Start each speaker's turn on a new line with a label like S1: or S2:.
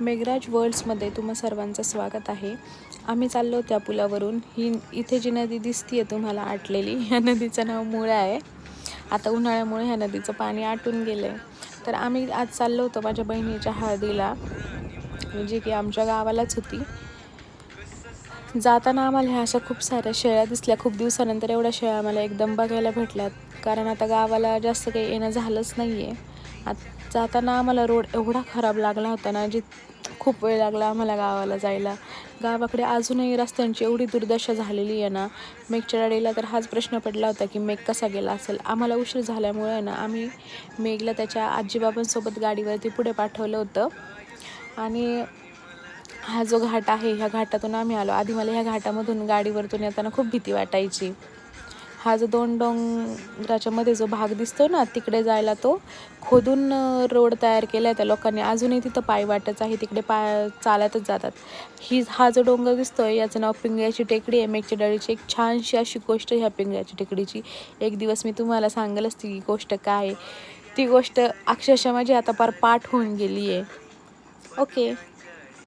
S1: मेघराज वर्ल्ड्समध्ये तुम्हा सर्वांचं स्वागत आहे. आम्ही चाललो त्या पुलावरून. ही इथे जी नदी दिसतीये तुम्हाला आटलेली ह्या नदीचं नाव मुळा आहे. आता उन्हाळ्यामुळे ह्या नदीचं पाणी आटून गेलं आहे तर आम्ही आज चाललो होतो माझ्या बहिणीच्या हळदीला जी की आमच्या गावालाच होती. जाताना आम्हाला ह्या अशा खूप साऱ्या शेळ्या दिसल्या. खूप दिवसानंतर एवढ्या शेळ्या आम्हाला एकदम बघायला भेटल्यात. कारण आता गावाला जास्त काही येणं झालंच नाही आहे आत जाताना आम्हाला रोड एवढा खराब लागला होता ना जी खूप वेळ लागला आम्हाला गावाला जायला. गावाकडे अजूनही रस्त्यांची एवढी दुर्दशा झालेली आहे ना मेघच्या डाडीला तर हाच प्रश्न पडला होता की मेघ कसा गेला असेल? आम्हाला उशीर झाल्यामुळे ना आम्ही मेघला त्याच्या आजीबाबांसोबत गाडीवरती पुढे पाठवलं होतं. आणि हा जो घाट आहे ह्या घाटातून आम्ही आलो. आधी मला ह्या घाटामधून गाडीवरतून येताना खूप भीती वाटायची. हा जो दोन डोंगराच्या मध्ये जो भाग दिसतो ना तिकडे जायला तो खोदून रोड तयार केला आहे त्या लोकांनी. अजूनही तिथं पाय वाटच आहे तिकडे पाय चालतच जातात. ही हा जो डोंगर दिसतोय याचं नाव पिंगळ्याची टेकडी आहे मेघच्या डाळीची. एक छानशी अशी गोष्ट ह्या पिंगळ्याची टेकडीची. एक दिवस मी तुम्हाला सांगेलच ती गोष्ट काय ती गोष्ट अक्षरशः माझी आता पार पाठ होऊन गेली आहे ओके.